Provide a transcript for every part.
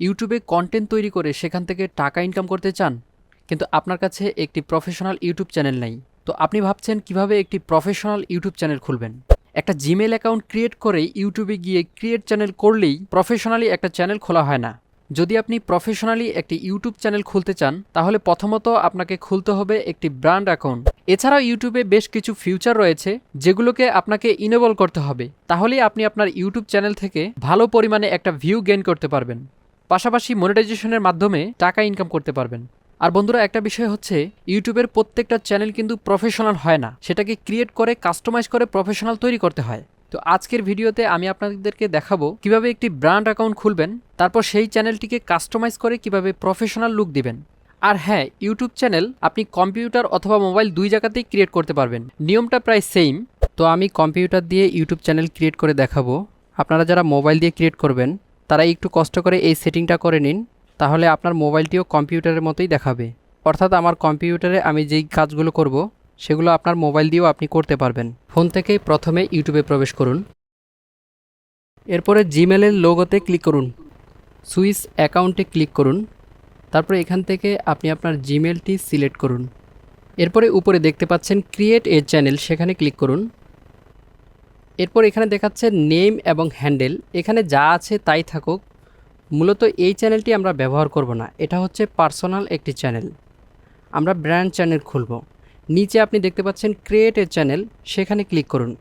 ইউটিউবে কন্টেন্ট তৈরি করে সেখান থেকে টাকা ইনকাম করতে চান, কিন্তু আপনার কাছে একটি প্রফেশনাল ইউটিউব চ্যানেল নেই। তো আপনি ভাবছেন কীভাবে একটি প্রফেশনাল ইউটিউব চ্যানেল খুলবেন? একটা জিমেল অ্যাকাউন্ট ক্রিয়েট করেই ইউটিউবে গিয়ে ক্রিয়েট চ্যানেল করলেই প্রফেশনালি একটা চ্যানেল খোলা হয় না। যদি আপনি প্রফেশনালি একটি ইউটিউব চ্যানেল খুলতে চান, তাহলে প্রথমত আপনাকে খুলতে হবে একটি ব্র্যান্ড অ্যাকাউন্ট এছাড়াও ইউটিউবে বেশ কিছু ফিউচার রয়েছে, যেগুলোকে আপনাকে ইনেবল করতে হবে। তাহলেই আপনি আপনার ইউটিউব চ্যানেল থেকে ভালো পরিমাণে একটা ভিউ গেইন করতে পারবেন। পাশাপাশি মনিটাইজেশনের মাধ্যমে টাকা ইনকাম করতে পারবেন। আর বন্ধুরা, একটা বিষয় হচ্ছে, ইউটিউবের প্রত্যেকটা চ্যানেল কিন্তু প্রফেশনাল হয় না। সেটাকে ক্রিয়েট করে কাস্টমাইজ করে প্রফেশনাল তৈরি করতে হয়। তো আজকের ভিডিওতে আমি আপনাদেরকে দেখাবো কীভাবে একটি ব্র্যান্ড অ্যাকাউন্ট খুলবেন, তারপর সেই চ্যানেলটিকে কাস্টমাইজ করে কীভাবে প্রফেশনাল লুক দিবেন। আর হ্যাঁ ইউটিউব চ্যানেল আপনি কম্পিউটার অথবা মোবাইল দুই জায়গাতেই ক্রিয়েট করতে পারবেন। নিয়মটা প্রায় সেম তো আমি কম্পিউটার দিয়ে ইউটিউব চ্যানেল ক্রিয়েট করে দেখাবো। আপনারা যারা মোবাইল দিয়ে ক্রিয়েট করবেন তারা একটু কষ্ট করে এই সেটিংটা করে নিন, তাহলে আপনার মোবাইলটিও কম্পিউটারের মতোই দেখাবে। অর্থাৎ আমার কম্পিউটারে আমি যেই কাজগুলো করব, সেগুলো আপনার মোবাইল দিয়েও আপনি করতে পারবেন। ফোন থেকেই প্রথমে ইউটিউবে প্রবেশ করুন। এরপরে জিমেলের লোগোতে ক্লিক করুন। সুইস অ্যাকাউন্টে ক্লিক করুন। তারপরে এখান থেকে আপনি আপনার জিমেলটি সিলেক্ট করুন। এরপরে উপরে দেখতে পাচ্ছেন ক্রিয়েট এ চ্যানেল, সেখানে ক্লিক করুন। এরপর এখানে দেখাচ্ছে নেম এবং হ্যান্ডেল। এখানে যা আছে তাই থাকুক। মূলত এই চ্যানেলটি আমরা ব্যবহার করব না। এটা হচ্ছে পার্সোনাল একটি চ্যানেল। আমরা ব্র্যান্ড চ্যানেল খুলব। নিচে আপনি দেখতে পাচ্ছেন ক্রিয়েট এ চ্যানেল। সেখানে ক্লিক করুন।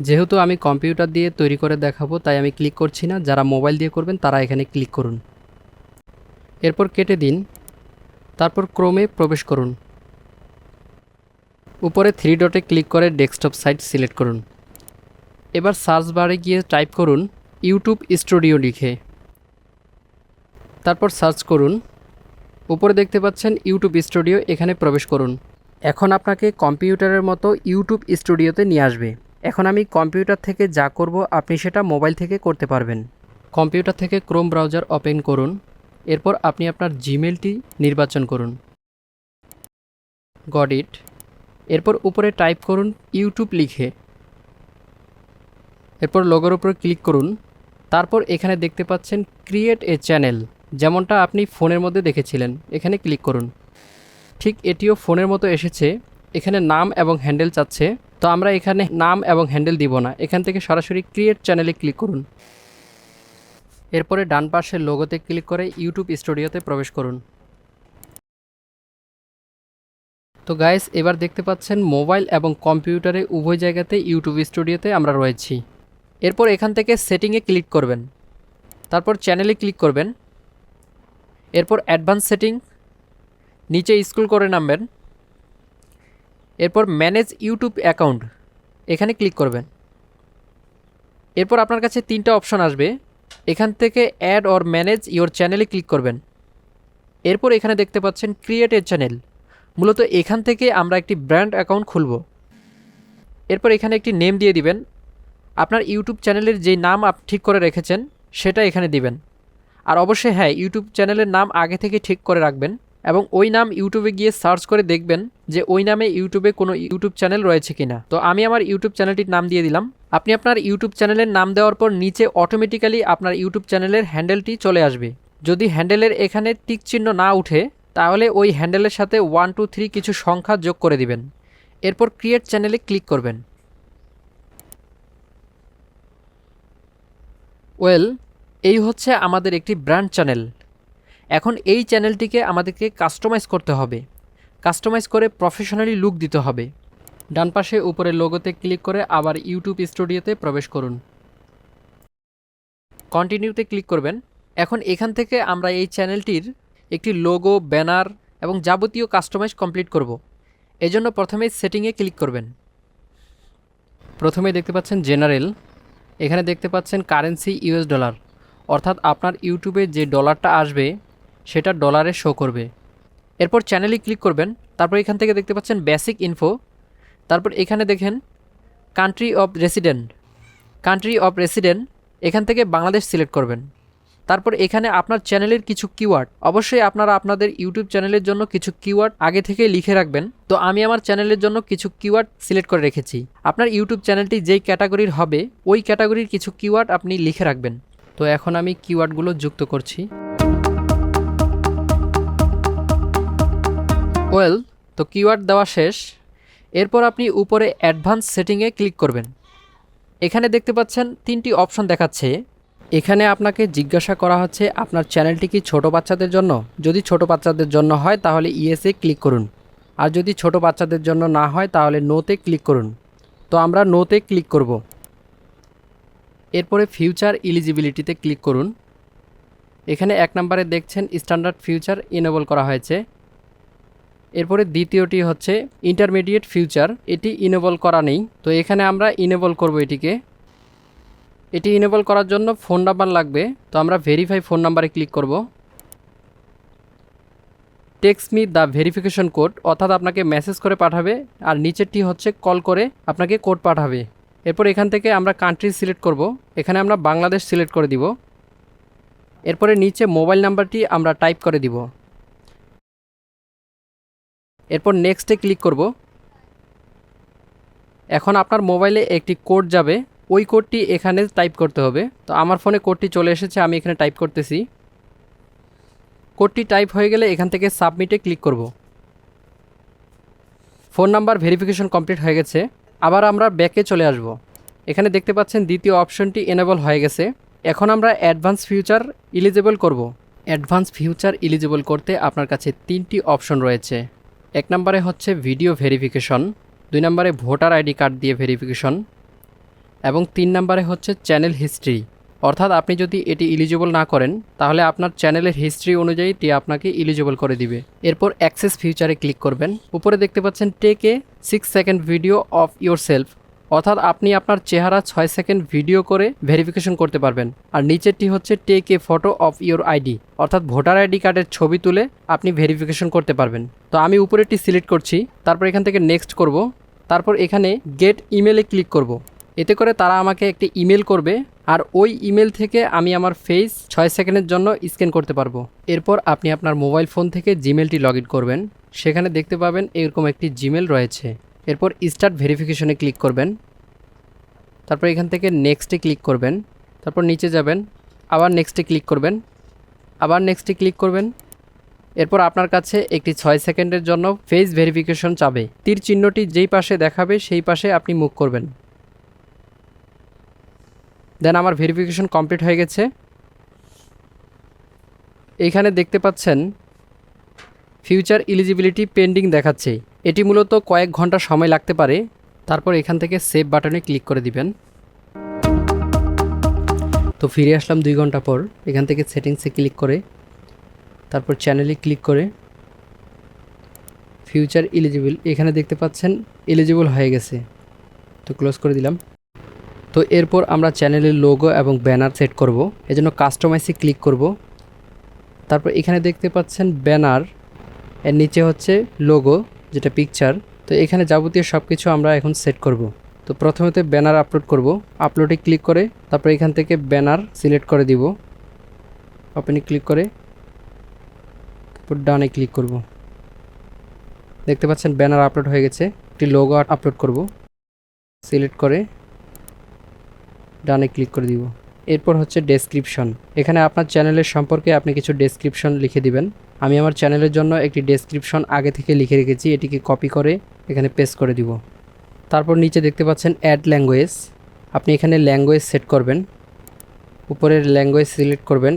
যেহেতু আমি কম্পিউটার দিয়ে তৈরি করে দেখাবো, তাই আমি ক্লিক করছি না। যারা মোবাইল দিয়ে করবেন, তারা এখানে ক্লিক করুন। এরপর কেটে দিন। তারপর ক্রমে প্রবেশ করুন। উপরে থ্রি ডটে ক্লিক করে ডেস্কটপ সাইট সিলেক্ট করুন। এবার সার্চ বারে গিয়ে টাইপ করুন ইউটিউব স্টুডিও লিখে। তারপর সার্চ করুন। উপরে দেখতে পাচ্ছেন ইউটিউব স্টুডিও, এখানে প্রবেশ করুন। এখন আপনাকে কম্পিউটারের মতো ইউটিউব স্টুডিওতে নিয়ে আসবে। এখন আমি কম্পিউটার থেকে যা করব, আপনি সেটা মোবাইল থেকে করতে পারবেন। কম্পিউটার থেকে ক্রোম ব্রাউজার ওপেন করুন। এরপর আপনি আপনার জিমেলটি নির্বাচন করুন। Got it. এরপর উপরে টাইপ করুন ইউটিউব লিখে। এরপর লোগোর উপর ক্লিক করুন। তারপর এখানে দেখতে পাচ্ছেন ক্রিয়েট এ চ্যানেল যেমনটা আপনি ফোনের মধ্যে দেখেছিলেন। এখানে ক্লিক করুন। ঠিক এটিও ফোনের মতো এসেছে। এখানে নাম এবং হ্যান্ডেল চাচ্ছে। তো আমরা এখানে নাম এবং হ্যান্ডেল দিব না। এখান থেকে সরাসরি ক্রিয়েট চ্যানেলে ক্লিক করুন। এরপরে ডান পাশের লোগোতে ক্লিক করে ইউটিউব স্টুডিওতে প্রবেশ করুন। তো গাইস এবার দেখতে পাচ্ছেন মোবাইল এবং কম্পিউটারে উভয় জায়গাতে ইউটিউব স্টুডিওতে আমরা রয়েছি। এরপর এখান থেকে সেটিংয়ে ক্লিক করবেন। তারপর চ্যানেলে ক্লিক করবেন। এরপর অ্যাডভান্স সেটিং। নিচে স্ক্রল করে নামবেন। এরপর ম্যানেজ ইউটিউব অ্যাকাউন্ট। এখানে ক্লিক করবেন। এরপর আপনার কাছে তিনটা অপশন আসবে। এখান থেকে অ্যাড অর ম্যানেজ ইওর চ্যানেলে ক্লিক করবেন। এরপর এখানে দেখতে পাচ্ছেন ক্রিয়েট এ চ্যানেল। মূলত এখান থেকে আমরা একটি ব্র্যান্ড অ্যাকাউন্ট খুলব। এরপর এখানে একটি নেম দিয়ে দিবেন। আপনার ইউটিউব চ্যানেলের যেই নাম আপ ঠিক করে রেখেছেন, সেটা এখানে দিবেন। আর অবশ্যই হ্যাঁ ইউটিউব চ্যানেলের নাম আগে থেকে ঠিক করে রাখবেন এবং ওই নাম ইউটিউবে গিয়ে সার্চ করে দেখবেন যে ওই নামে ইউটিউবে কোনো ইউটিউব চ্যানেল রয়েছে কিনা। তো আমি আমার ইউটিউব চ্যানেলটির নাম দিয়ে দিলাম। আপনি আপনার ইউটিউব চ্যানেলের নাম দেওয়ার পর নিচে অটোমেটিক্যালি আপনার ইউটিউব চ্যানেলের হ্যান্ডেলটি চলে আসবে। যদি হ্যান্ডেলের এখানে টিক চিহ্ন না উঠে, তাহলে ওই হ্যান্ডেলের সাথে ওয়ান টু থ্রি কিছু সংখ্যা যোগ করে দিবেন। এরপর ক্রিয়েট চ্যানেলে ক্লিক করবেন। ওয়েল, এই হচ্ছে আমাদের একটি ব্র্যান্ড চ্যানেল। এখন এই চ্যানেলটিকে আমাদেরকে কাস্টমাইজ করতে হবে। কাস্টমাইজ করে প্রফেশনালি লুক দিতে হবে। ডান পাশে উপরে লোগোতে ক্লিক করে আবার ইউটিউব স্টুডিওতে প্রবেশ করুন। কন্টিনিউতে ক্লিক করবেন। এখন এখান থেকে আমরা এই চ্যানেলটির একটি লোগো, ব্যানার এবং যাবতীয় কাস্টমাইজ কমপ্লিট করব। এজন্য প্রথমে সেটিংয়ে ক্লিক করবেন। প্রথমে দেখতে পাচ্ছেন জেনারেল। এখানে দেখতে পাচ্ছেন কারেন্সি ইউএস ডলার। অর্থাৎ আপনার ইউটিউবে যে ডলারটা আসবে, সেটা ডলারে শো করবে। এরপর চ্যানেলে ক্লিক করবেন, তারপর এখান থেকে দেখতে পাচ্ছেন বেসিক ইনফো। তারপর এখানে দেখেন country of resident. Country of resident, এখান থেকে বাংলাদেশ সিলেক্ট করবেন। তারপর এখানে আপনার চ্যানেলের কিছু কিওয়ার্ড অবশ্যই আপনারা আপনাদের ইউটিউব চ্যানেলের জন্য কিছু কিওয়ার্ড আগে থেকে লিখে রাখবেন। তো আমি আমার চ্যানেলের জন্য কিছু কিওয়ার্ড সিলেক্ট করে রেখেছি। আপনার ইউটিউব চ্যানেলটি যেই ক্যাটাগরির হবে, ওই ক্যাটাগরির কিছু কিওয়ার্ড আপনি লিখে রাখবেন। তো এখন আমি কিওয়ার্ডগুলো যুক্ত করছি। ওয়েল তো কিওয়ার্ড দেওয়া শেষ। এরপর আপনি উপরে অ্যাডভান্স সেটিংয়ে ক্লিক করবেন। এখানে দেখতে পাচ্ছেন তিনটি অপশন দেখাচ্ছে। এখানে আপনাকে জিজ্ঞাসা করা হচ্ছে, আপনার চ্যানেলটি কি ছোট বাচ্চাদের জন্য? যদি ছোট বাচ্চাদের জন্য হয়, তাহলে ইএসএ ক্লিক করুন। আর যদি ছোট বাচ্চাদের জন্য না হয়, তাহলে নোতে ক্লিক করুন। তো আমরা নোতে ক্লিক করব। এরপরে ফিউচার ইলিজিবিলিটিতে ক্লিক করুন। এখানে এক নম্বরে দেখছেন, স্ট্যান্ডার্ড ফিউচার ইনেবল করা হয়েছে। এরপরে দ্বিতীয়টি হচ্ছে, ইন্টারমিডিয়েট ফিউচার, এটি ইনেবল করা নেই। তো এখানে আমরা ইনেবল করব এটিকে। এটি ইনেবল করার জন্য ফোন নাম্বার লাগবে। তো আমরা ভেরিফাই ফোন নাম্বারে ক্লিক করব। Text me the verification code অর্থাৎ আপনাকে মেসেজ করে পাঠাবে, আর নিচেরটি হচ্ছে কল করে আপনাকে কোড পাঠাবে। এরপর এখান থেকে আমরা কান্ট্রি সিলেক্ট করব। এখানে আমরা বাংলাদেশ সিলেক্ট করে দিব। এরপরে নিচে মোবাইল নাম্বারটি আমরা টাইপ করে দিব। এরপর নেক্সটে ক্লিক করব। এখন আপনার মোবাইলে একটি কোড যাবে। ওই কোডটি এখানে টাইপ করতে হবে। তো আমার ফোনে কোডটি চলে এসেছে, আমি এখানে টাইপ করতেছি। কোডটি টাইপ হয়ে গেলে এখান থেকে সাবমিটে ক্লিক করব। ফোন নাম্বার ভেরিফিকেশন কমপ্লিট হয়ে গেছে। আবার আমরা ব্যাকে চলে আসব। এখানে দেখতে পাচ্ছেন দ্বিতীয় অপশনটি এনেবল হয়ে গেছে। এখন আমরা অ্যাডভান্স ফিউচার ইলিজিবল করব। অ্যাডভান্স ফিউচার ইলিজিবল করতে আপনার কাছে তিনটি অপশন রয়েছে। এক নম্বরে হচ্ছে ভিডিও ভেরিফিকেশন দুই নম্বরে ভোটার আইডি কার্ড দিয়ে ভেরিফিকেশন এবং তিন নম্বরে হচ্ছে চ্যানেল হিস্ট্রি। অর্থাৎ আপনি যদি এটি ইলিজিবল না করেন, তাহলে আপনার চ্যানেলের হিস্ট্রি অনুযায়ী টি আপনাকে ইলিজিবল করে দিবে। এরপর অ্যাক্সেস ফিউচারে ক্লিক করবেন। উপরে দেখতে পাচ্ছেন take six second video of yourself অর্থাৎ আপনি আপনার চেহারা ছয় সেকেন্ড ভিডিও করে ভেরিফিকেশন করতে পারবেন। আর নিচেরটি হচ্ছে take a photo of your ID অর্থাৎ ভোটার আইডি কার্ডের ছবি তুলে আপনি ভেরিফিকেশন করতে পারবেন। তো আমি উপরেরটি সিলেক্ট করছি, তারপর এখান থেকে নেক্সট করব, তারপর এখানে গেট ইমেলে ক্লিক করব। এতে করে তারা আমাকে একটি ইমেল করবে আর ওই ইমেল থেকে আমি আমার ফেস ছয় সেকেন্ডের জন্য স্ক্যান করতে পারব। এরপর আপনি আপনার মোবাইল ফোন থেকে জিমেলটি লগ ইন করবেন। সেখানে দেখতে পাবেন এরকম একটি জিমেল রয়েছে। এরপর স্টার্ট ভেরিফিকেশনে ক্লিক করবেন। তারপর এখান থেকে নেক্সটে ক্লিক করবেন। তারপর নিচে যাবেন। আবার নেক্সটে ক্লিক করবেন। আবার নেক্সটে ক্লিক করবেন। এরপর আপনার কাছে একটি ছয় সেকেন্ডের জন্য ফেস ভেরিফিকেশন চাবে। তীর চিহ্নটি যেই পাশে দেখাবে, সেই পাশে আপনি মুখ করবেন। দেন আমার ভেরিফিকেশন কমপ্লিট হয়ে গেছে। এখানে দেখতে পাচ্ছেন ফিউচার ইলিজিবিলিটি পেন্ডিং দেখাচ্ছে। এটি মূলত কয়েক ঘণ্টা সময় লাগতে পারে। তারপর এখান থেকে সেভ বাটনে ক্লিক করে দিবেন। তো ফিরে আসলাম দুই ঘণ্টা পর। এখান থেকে সেটিংসে ক্লিক করে। তারপর চ্যানেলে ক্লিক করে। ফিউচার ইলিজিবল এখানে দেখতে পাচ্ছেন এলিজিবল হয়ে গেছে। তো ক্লোজ করে দিলাম। তো এরপর আমরা চ্যানেলের লোগো এবং ব্যানার সেট করব। এজন্য কাস্টমাইজে ক্লিক করব। তারপর এখানে দেখতে পাচ্ছেন ব্যানার এর নিচে হচ্ছে লোগো যেটা পিকচার তো এখানে যাবতীয় সব কিছু আমরা এখন সেট করব। তো প্রথমে ব্যানার আপলোড করব। আপলোডে ক্লিক করে, তারপর এখান থেকে ব্যানার সিলেক্ট করে দিব। ওপেনে ক্লিক করে, তারপর ডানে ক্লিক করব। দেখতে পাচ্ছেন ব্যানার আপলোড হয়ে গেছে। একটি লোগো আপলোড করব। সিলেক্ট করে ডানে ক্লিক করে দিব। এরপর হচ্ছে ডেসক্রিপশন এখানে আপনার চ্যানেলের সম্পর্কে আপনি কিছু ডেসক্রিপশন লিখে দিবেন। আমি আমার চ্যানেলের জন্য একটি ডেসক্রিপশন আগে থেকে লিখে রেখেছি, এটিকে কপি করে এখানে পেস্ট করে দিব। তারপর নিচে দেখতে পাচ্ছেন অ্যাড ল্যাঙ্গুয়েজ আপনি এখানে ল্যাঙ্গুয়েজ সেট করবেন। উপরের ল্যাঙ্গুয়েজ সিলেক্ট করবেন।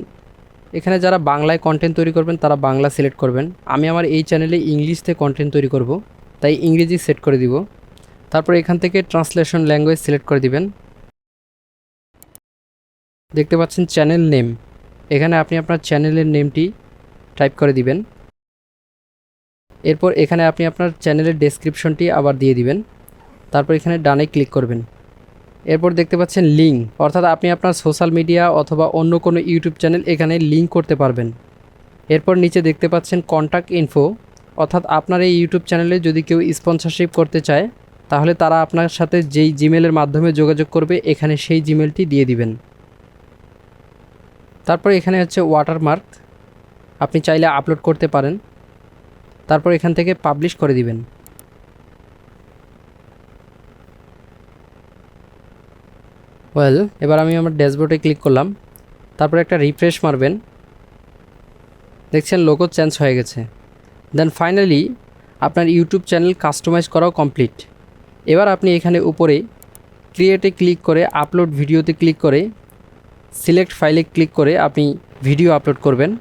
এখানে যারা বাংলায় কন্টেন্ট তৈরি করবেন, তারা বাংলা সিলেক্ট করবেন। আমি আমার এই চ্যানেলে ইংলিশতে কন্টেন্ট তৈরি করব, তাই ইংরেজি সেট করে দিব। তারপর এখান থেকে ট্রান্সলেশন ল্যাঙ্গুয়েজ সিলেক্ট করে দিবেন। দেখতে পাচ্ছেন চ্যানেল নেম এখানে আপনি আপনার চ্যানেলের নেমটি টাইপ করে দিবেন। এরপর এখানে আপনি আপনার চ্যানেলের ডেসক্রিপশনটি আবার দিয়ে দিবেন। তারপর এখানে ডানে ক্লিক করবেন। এরপর দেখতে পাচ্ছেন লিঙ্ক অর্থাৎ আপনি আপনার সোশ্যাল মিডিয়া অথবা অন্য কোনো ইউটিউব চ্যানেল এখানে লিঙ্ক করতে পারবেন। এরপর নিচে দেখতে পাচ্ছেন কন্ট্যাক্ট ইনফো অর্থাৎ আপনার এই ইউটিউব চ্যানেলে যদি কেউ স্পন্সরশিপ করতে চায়, তাহলে তারা আপনার সাথে যেই জিমেলের মাধ্যমে যোগাযোগ করবে, এখানে সেই জিমেলটি দিয়ে দিবেন। তারপর এখানে হচ্ছে ওয়াটারমার্ক আপনি চাইলে আপলোড করতে পারেন। তারপর এখান থেকে পাবলিশ করে দিবেন। ওয়েল এবার আমি আমার ড্যাশবোর্ডে ক্লিক করলাম। তারপর একটা রিফ্রেশ মারবেন। দেখছেন লোগো চেঞ্জ হয়ে গেছে। দেন ফাইনালি আপনার ইউটিউব চ্যানেল কাস্টমাইজ করাও কমপ্লিট এবার আপনি এখানে উপরে ক্রিয়েটে ক্লিক করে আপলোড ভিডিওতে ক্লিক করে সিলেক্ট ফাইলে ক্লিক করে আপনি ভিডিও আপলোড করবেন।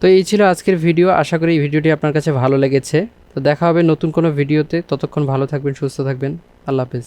তো এই ছিল আজকের ভিডিও। আশা করি এই ভিডিওটি আপনার কাছে ভালো লেগেছে। তো দেখা হবে নতুন কোনো ভিডিওতে। ততক্ষণ ভালো থাকবেন, সুস্থ থাকবেন। আল্লাহ হাফেজ।